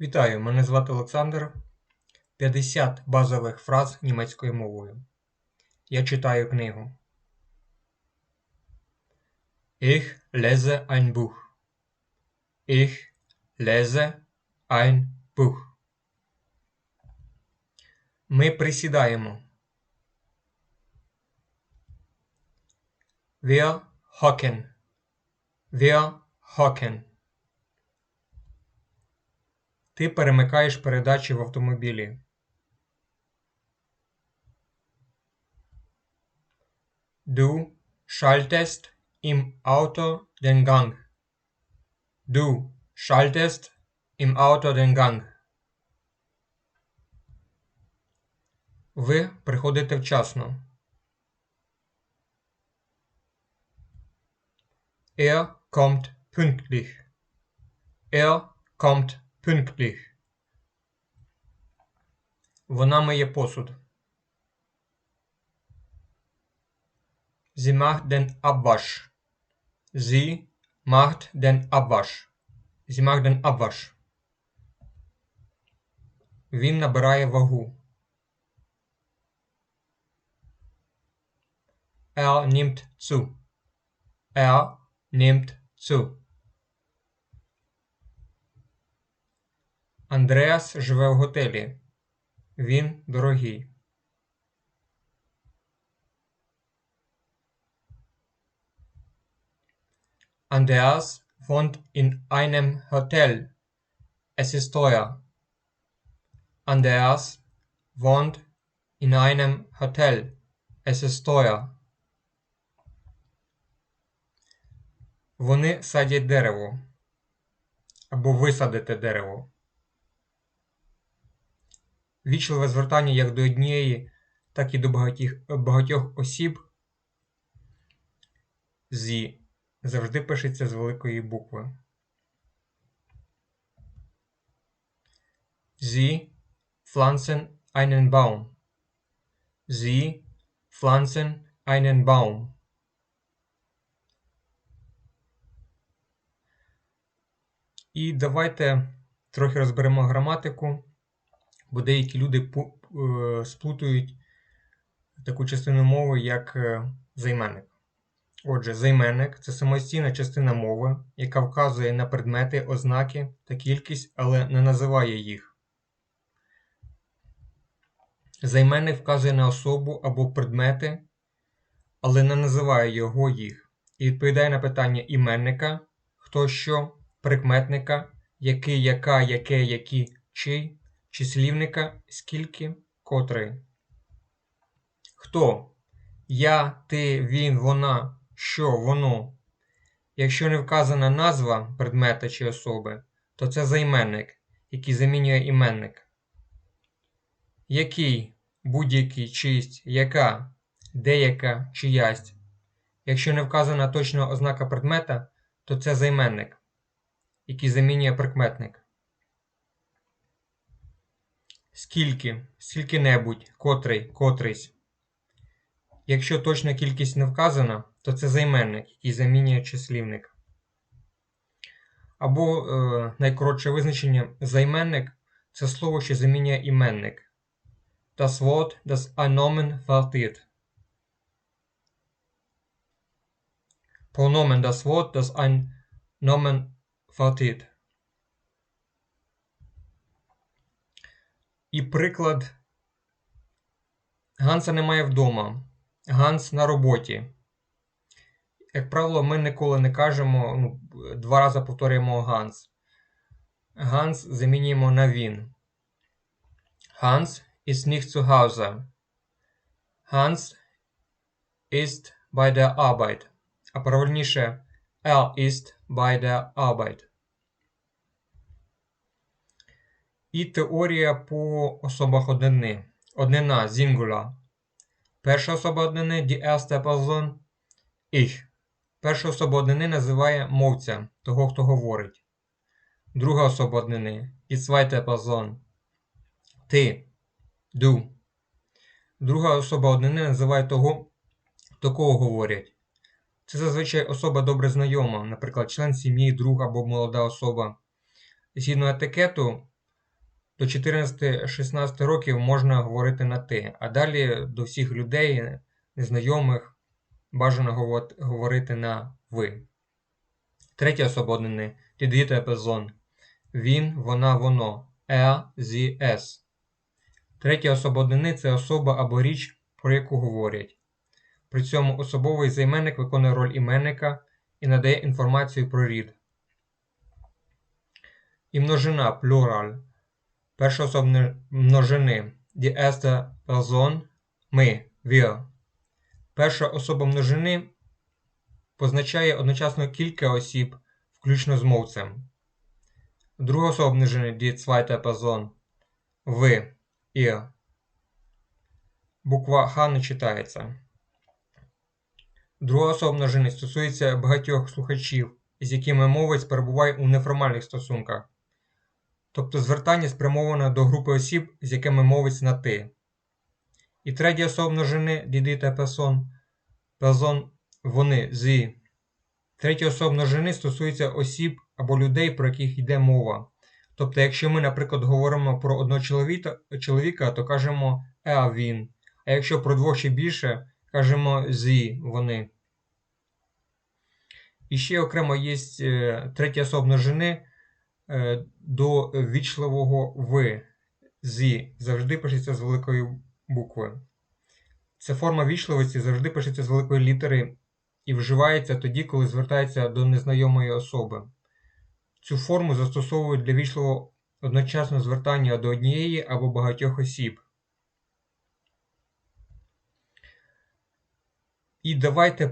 Вітаю, мене звати Олександр. 50 базових фраз німецькою мовою. Я читаю книгу. Ich lese ein Buch. Ich lese ein Buch. Ми присідаємо. Wir hocken. Wir hocken. Ти перемикаєш передачі в автомобілі. Du schaltest im Auto den Gang. Du schaltest im Auto den Gang. Ви приходите вчасно. Er kommt pünktlich. Er kommt pünktlich. Вона миє посуд. Sie macht den Abwasch. Sie macht den Abwasch. Sie macht den Abwasch. Він набирає вагу. Er nimmt zu. Er nimmt zu. Андреас живе в готелі. Він дорогий. Ist teuer. Andreas wohnt in einem Hotel. Es ist teuer. Вони садять дерево. Або висадите дерево. Вічливе звертання як до однієї, так і до багатьох, багатьох осіб. Зі завжди пишеться з великої букви. Sie pflanzen einen Baum. Sie pflanzen. І давайте трохи розберемо граматику, бо деякі люди е, сплутують таку частину мови, як е, займенник. Отже, займенник це самостійна частина мови, яка вказує на предмети, ознаки та кількість, але не називає їх. Займенник вказує на особу або предмети, але не називає його їх. І відповідає на питання іменника, хто що, прикметника, який, яка, яке, які, чий, числівника, скільки, котрий. Хто? Я, ти, він, вона, що, воно. Якщо не вказана назва предмета чи особи, то це займенник, який замінює іменник. Який, будь-який, чисть, яка, деяка, чиясь. Якщо не вказана точна ознака предмета, то це займенник, який замінює прикметник. Скільки, скільки-небудь, котрий, котрийсь. Якщо точна кількість не вказана, то це займенник, який замінює числівник. Або е, найкоротше визначення займенник це слово, що замінює іменник. Das Wort, das ein Nomen vertritt. Pronomen das Wort, das ein Nomen vertritt. І приклад. Ганса немає вдома. Ганс на роботі. Як правило, ми ніколи не кажемо, ну, два рази повторюємо Ганс. Ганс замінюємо на він. Hans ist nicht zu Hause. Hans ist bei der Arbeit. А правильніше er ist bei der Arbeit. І теорія по особах однини. Однина Singular. Перша особа однини die erste. Перша особа однини називає мовця, того, хто говорить. Друга особа однини die zweite Person. Ти. Du. Друга особа однини називає того, до кого говорять. Це зазвичай особа добре знайома, наприклад, член сім'ї, друг або молода особа. Згідно етикету, до 14-16 років можна говорити на ти, а далі до всіх людей, незнайомих, бажано говорити на ви. Третя особа однини дідвіта епезон. Він, вона, воно. Е, зі, ес. Третя особа це особа або річ, про яку говорять. При цьому особовий займенник виконує роль іменника і надає інформацію про рід. І множина плюраль. Перша особа множини erste Person ми wir. Перша особа множини позначає одночасно кілька осіб, включно з мовцем. Друга особа множини zweite Person ви ihr. Буква Х не читається. Друга особа множини стосується багатьох слухачів, з якими мовець перебуває у неформальних стосунках тобто звертання спрямоване до групи осіб, з якими мовить на ти. І третя особа множини діди та персон, персон вони зі. Третя особа множини стосується осіб або людей, про яких йде мова. Тобто, якщо ми, наприклад, говоримо про одного чоловіка, то кажемо е він. А якщо про двох чи більше, кажемо зі вони. І ще окремо є е, третя особа множини, до вічливого В зі завжди пишеться з великої букви. Ця форма вічливості завжди пишеться з великої літери і вживається тоді, коли звертається до незнайомої особи. Цю форму застосовують для вічливого одночасного звертання до однієї або багатьох осіб. І давайте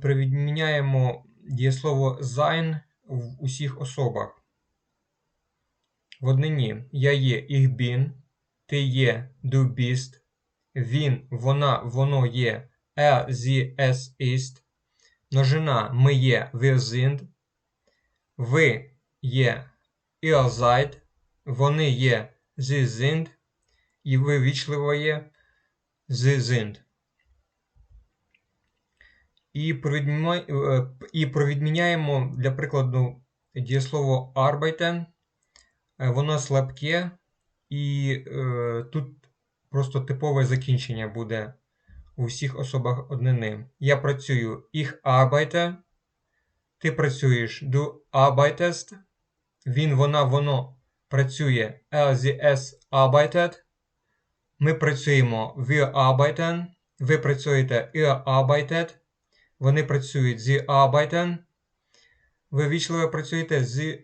привідміняємо дієслово sein в усіх особах. В однині я є bin, ти є bist, він, вона, воно є er, sie, es ist, ми є wir ви є ihr вони є sie і ви вічливо є sie. Е, і провідміняємо для прикладу дієслово arbeiten. Е, воно слабке, і е, тут просто типове закінчення буде у всіх особах однини. Я працюю ich arbeite, ти працюєш du arbeitest, він, вона, воно працює er, sie, es arbeitet. Ми працюємо wir arbeiten, ви працюєте ihr arbeitet. Вони працюють зі arbeiten. Ви вічливо працюєте з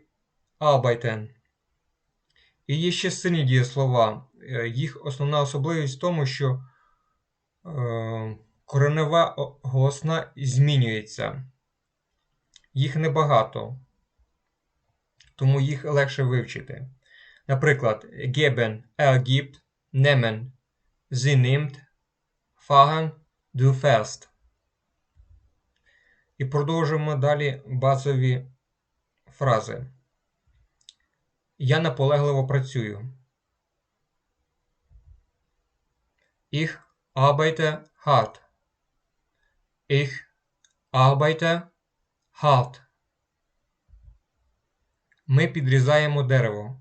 arbeiten. І є ще сильні дієслова. Е, їх основна особливість в тому, що е, коренева голосна змінюється. Їх небагато, тому їх легше вивчити. Наприклад, geben, er gibt, nehmen, sie nimmt, fahren, du fährst. І продовжуємо далі базові фрази. Я наполегливо працюю. Ich arbeite hart. Ich arbeite hart. Ми підрізаємо дерево.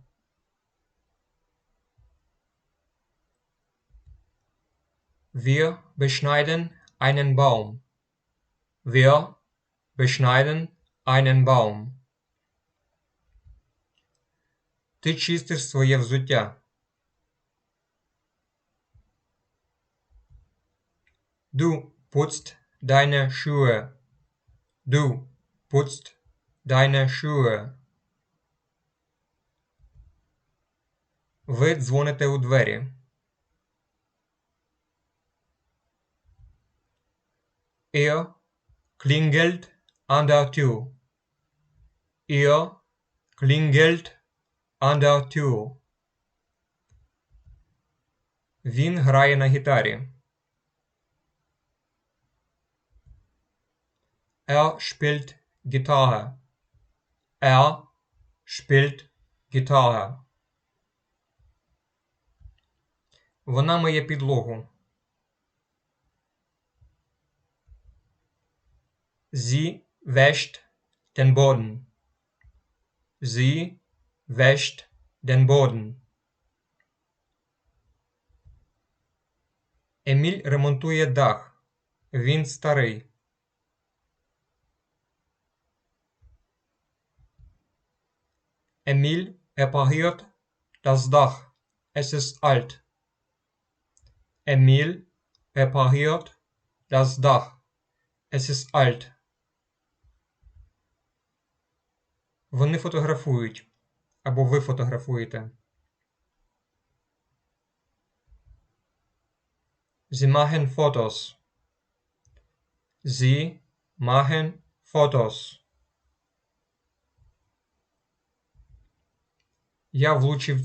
Wir beschneiden einen Baum. Wir beschneiden einen Baum. Ти чистиш своє взуття. Du putzt deine Schuhe. Du putzt deine Schuhe. Ви дзвоните у двері. Er klingelt an der Tür. Er klingelt an der Tür. Він грає на гітарі. Er spielt Gitarre. Er spielt Gitarre. Вона миє підлогу. Sie wäscht den Boden. Sie wäscht den Boden. Еміль ремонтує дах. Він старий. Emil repariert das Dach. Es ist alt. Emil repariert das Dach. Es ist alt. Вони фотографують. Або ви фотографуєте. Я влучив.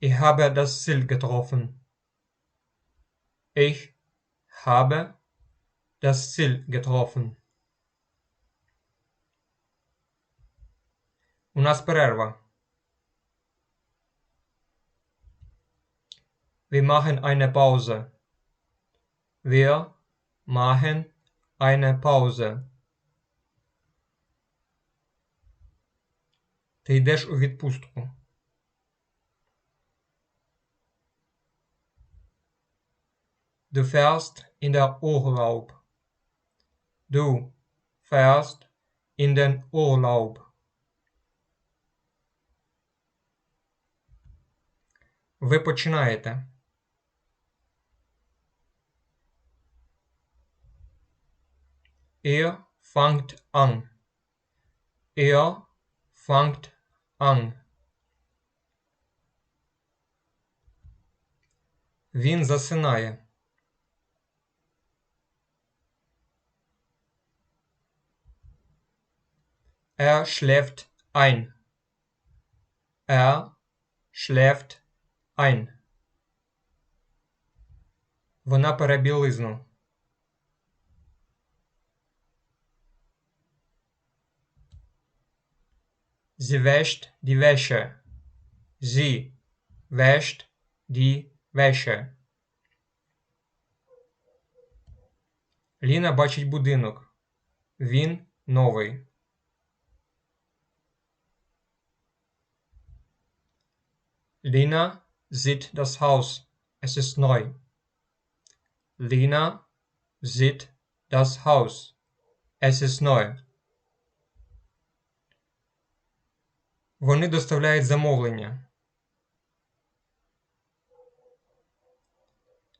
Ich habe das Ziel getroffen. habe das Ziel getroffen. У нас перерва. Wir machen eine Pause. Wir machen eine Pause. Ти йдеш у відпустку. Du fährst in der Urlaub. Du fährst in den Urlaub. Ви починаєте. Er fangt an. Er fangt an. Він засинає. Er schläft ein. Er schläft ein. Вона пере білизну. Sie wäscht die Wäsche. Sie wäscht die Wäsche. Ліна бачить будинок. Він новий. Lina sieht das Haus. Es ist neu. Lina sieht das Haus. Es ist neu. Вони доставляють замовлення.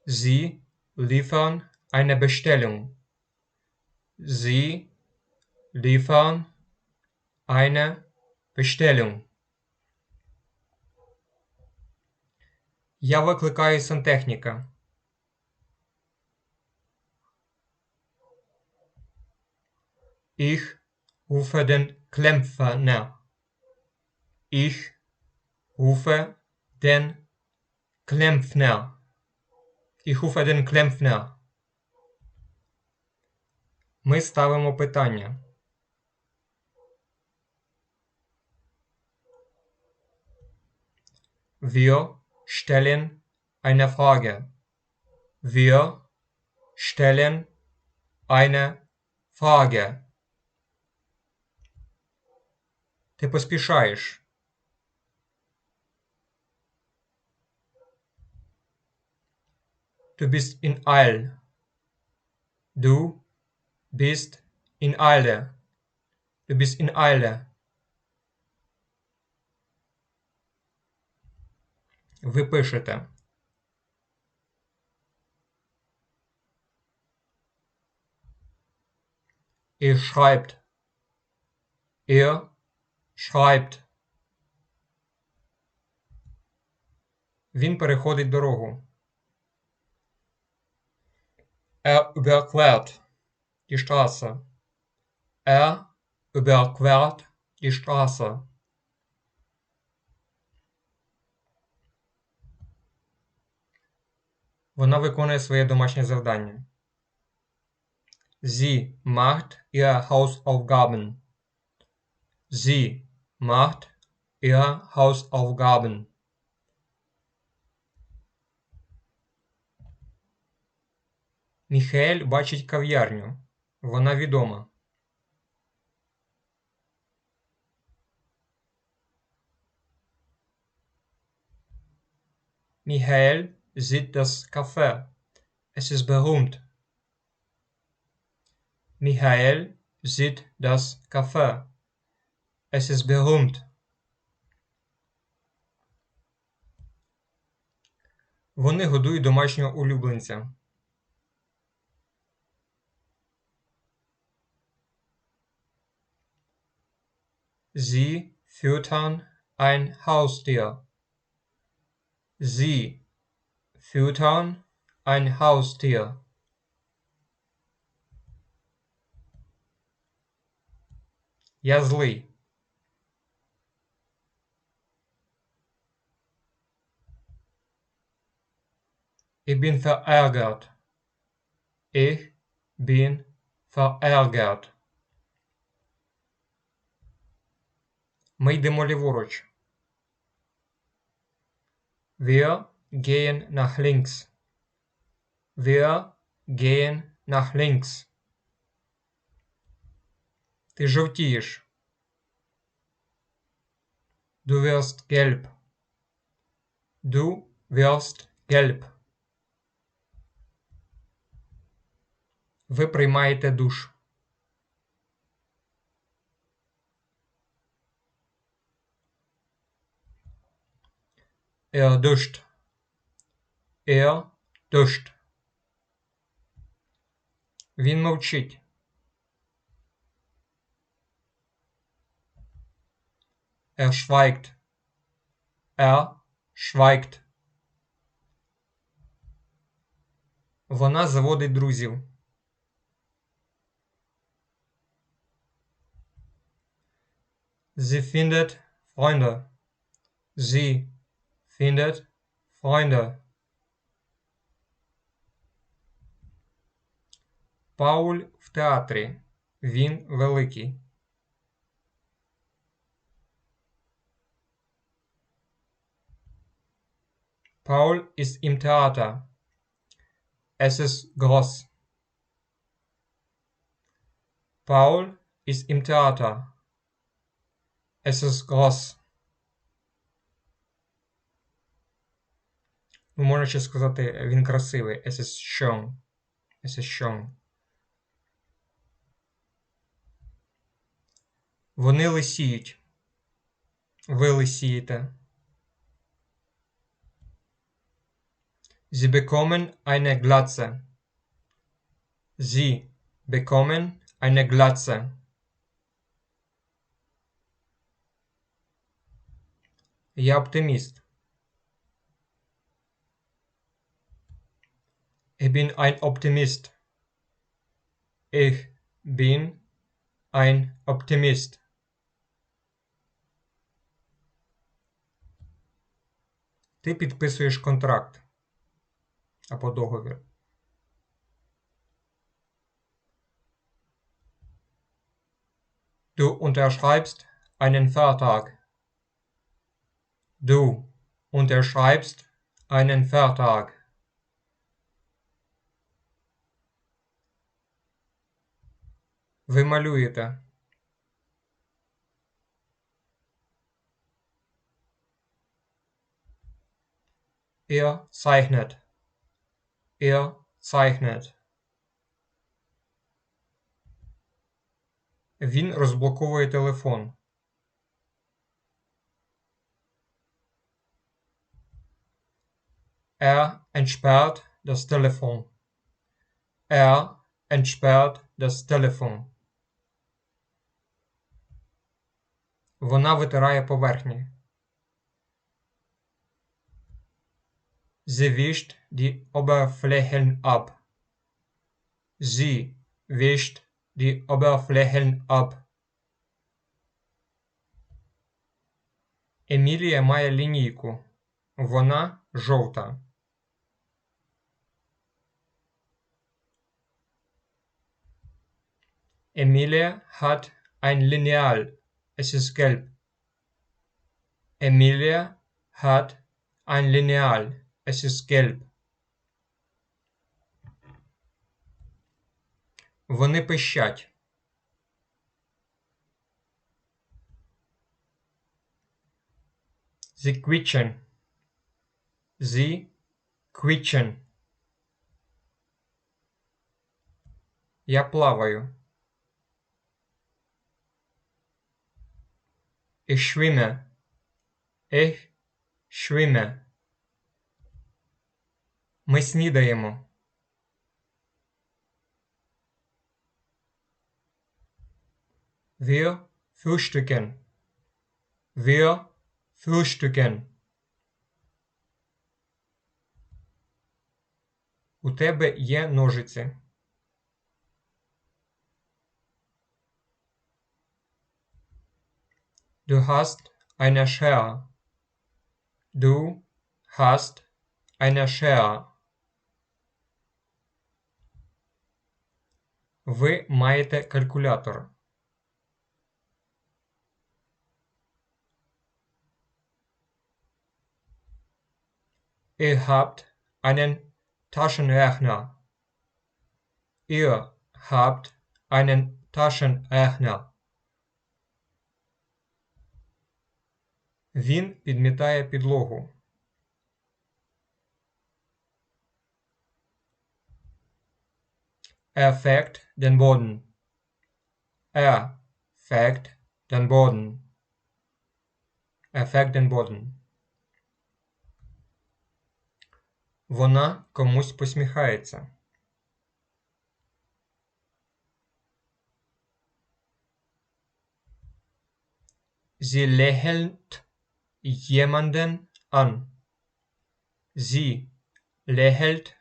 Sie liefern eine Bestellung. Sie liefern eine Bestellung. Я викликаю сантехніка. Ich rufe den Klempner. Ich rufe den Klempner. Ich rufe den Klempner. Ми ставимо питання. Wir stellen eine Frage. Wir stellen eine Frage. Ти поспішаєш. Du bist in Eil. Du bist in Eile. Du bist in Eile. Ви пишете. Ihr schreibt. Ihr schreibt. Він переходить дорогу. Er überquert die Straße. Er überquert die Straße. Вона виконує своє домашнє завдання. Sie macht ihre Hausaufgaben. Sie macht ihre Hausaufgaben. Міхаель бачить кав'ярню. Вона відома. Міхаель sieht das Café. Es ist berühmt. Michael sieht das Café. Es ist berühmt. Вони годують домашнього улюбленця. Sie füttern ein Haustier. Sie füttern ein Haustier. Я злий. Ich bin verärgert. Ich bin verärgert. Ми йдемо ліворуч. Wir gehen nach links. Wir gehen nach links. Ти жовтієш. Du wirst gelb. Du wirst gelb. Ви приймаєте душ. Er duscht. Er duscht. Він мовчить. Er schweigt. Er schweigt. Вона заводить друзів. Sie findet Freunde. Sie findet Freunde. Пауль в театрі. Він великий. Paul ist im Theater. Es ist groß. Paul ist im Theater. Es ist groß. Ну, можна ще сказати, він красивий. Es ist schön. Es ist schön. Вони лисіють. Ви лисієте. Sie bekommen eine Glatze. Sie bekommen eine Glatze. Я оптиміст. Ich bin ein Optimist. Ich bin ein Optimist. Ти підписуєш контракт або договір. Du unterschreibst einen Vertrag. Du unterschreibst einen Vertrag. Ви малюєте. Er zeichnet. Er zeichnet. Він розблоковує телефон. Er entsperrt das Telefon. Er entsperrt das Telefon. Вона витирає поверхні. Sie wischt die Oberflächen ab. Sie wischt die Oberflächen ab. Емілія має лінійку. Вона жовта. Emilia hat ein Lineal. Es ist gelb. Emilia hat ein Lineal. Es ist gelb. Вони пищать. Sie quietschen. Sie quietschen. Я плаваю. Ich schwimme. Ich schwimme. Ми снідаємо. Wir frühstücken. Wir frühstücken. У тебе є ножиці. Du hast eine Schere. Du hast eine Schere. Ви маєте калькулятор. Ihr habt einen Taschenrechner. Ihr habt einen Taschenrechner. Він підмітає підлогу. Er fegt den Boden. Er fegt den Boden. Er fegt den Boden. Вона комусь посміхається. Sie lächelt jemanden an. Sie lächelt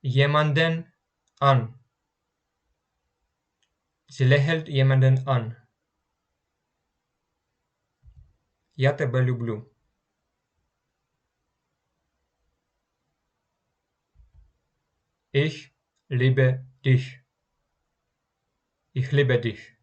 jemanden an. Sie lächelt jemanden an. Я тебе люблю. Ich liebe dich. Ich liebe dich.